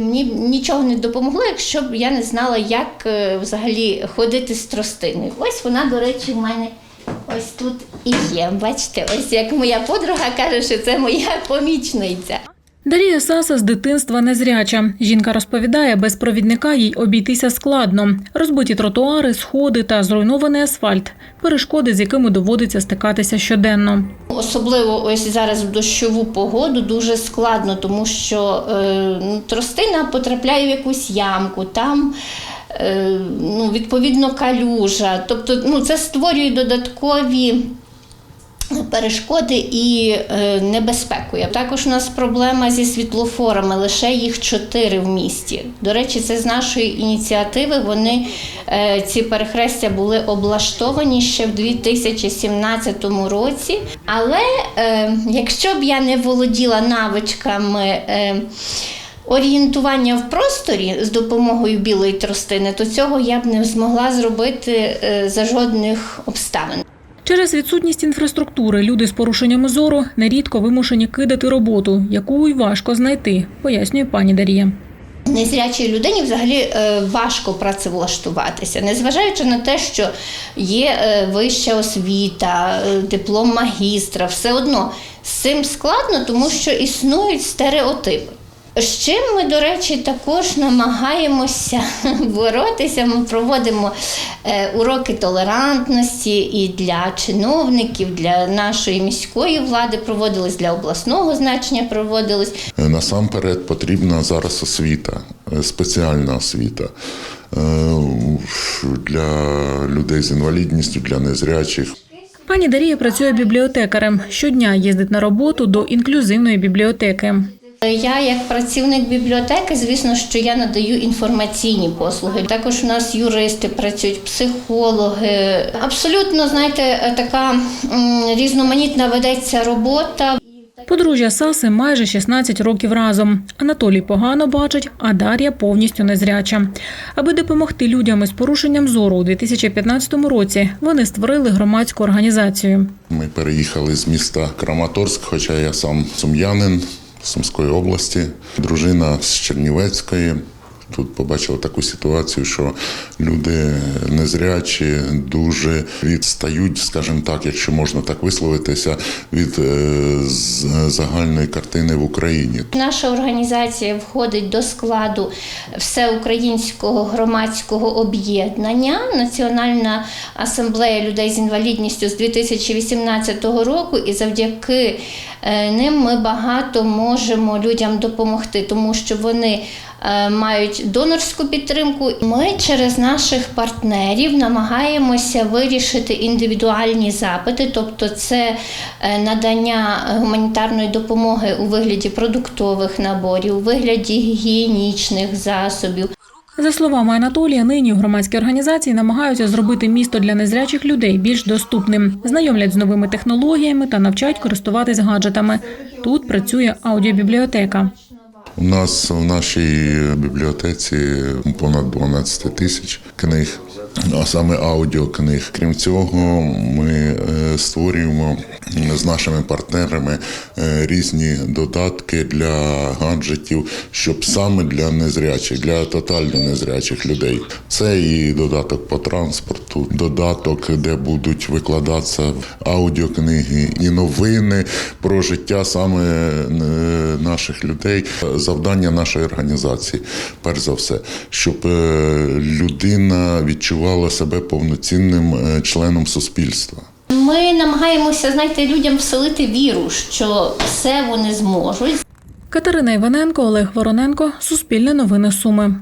Мені нічого не допомогло, якщо б я не знала, як е, взагалі ходити з тростиною. Ось вона, до речі, в мене ось тут і є. Бачите, ось як моя подруга каже, що це моя помічниця. Дарія Саса з дитинства незряча. Жінка розповідає, без провідника їй обійтися складно. Розбиті тротуари, сходи та зруйнований асфальт перешкоди, з якими доводиться стикатися щоденно. Особливо ось зараз в дощову погоду дуже складно, тому що е, ну, тростина потрапляє в якусь ямку, там е, ну, відповідно калюжа. Тобто ну, це створює додаткові. Перешкоди і е, небезпеку. Також у нас проблема зі світлофорами, лише їх чотири в місті. До речі, це з нашої ініціативи. Вони е, ці перехрестя були облаштовані ще в 2017 році. Але е, якщо б я не володіла навичками. Орієнтування в просторі з допомогою білої тростини, то цього я б не змогла зробити за жодних обставин. Через відсутність інфраструктури люди з порушеннями зору нерідко вимушені кидати роботу, яку й важко знайти, пояснює пані Дарія. Незрячій людині взагалі е, важко працевлаштуватися, незважаючи на те, що є е, вища освіта, е, диплом магістра, все одно з цим складно, тому що існують стереотипи. З чим ми, до речі, також намагаємося боротися. Ми проводимо е, уроки толерантності і для чиновників, для нашої міської влади проводились, для обласного значення проводились. Насамперед потрібна зараз освіта, е, спеціальна освіта е, для людей з інвалідністю, для незрячих. Пані Дарія працює бібліотекарем. Щодня їздить на роботу до інклюзивної бібліотеки. Я, як працівник бібліотеки, звісно, що я надаю інформаційні послуги. Також у нас юристи працюють, психологи. Абсолютно, знаєте, така різноманітна ведеться робота. Подружжя Саси майже 16 років разом. Анатолій погано бачить, а Дар'я повністю незряча. Аби допомогти людям із порушенням зору у 2015 році, вони створили громадську організацію. Ми переїхали з міста Краматорськ, хоча я сам сум'янин Сумської області, дружина з Чернівецької. Тут побачили таку ситуацію, що люди незрячі дуже відстають, скажімо так, якщо можна так висловитися, від е, загальної картини в Україні. Наша організація входить до складу всеукраїнського громадського об'єднання Національна асамблея людей з інвалідністю з 2018 року, і завдяки е, ним ми багато можемо людям допомогти, тому що вони мають донорську підтримку. Ми через наших партнерів намагаємося вирішити індивідуальні запити, тобто це е, надання гуманітарної допомоги у вигляді продуктових наборів, у вигляді гігієнічних засобів. За словами Анатолія, нині в громадській організації намагаються зробити місто для незрячих людей більш доступним, знайомлять з новими технологіями та навчають користуватись гаджетами. Тут працює аудіобібліотека. У нас в нашій бібліотеці понад 12 тисяч книг, а саме аудіокниг. Крім цього, ми е, створюємо з нашими партнерами е, різні додатки для гаджетів, щоб саме для незрячих, для тотально незрячих людей. Це і додаток по транспорту, додаток, де будуть викладатися аудіокниги і новини про життя саме е, наших людей. Завдання нашої організації, перш за все, щоб людина відчувала себе повноцінним е, членом суспільства. Ми намагаємося знаєте, людям вселити віру, що все вони зможуть. Катерина Іваненко, Олег Вороненко, Суспільне новини Суми.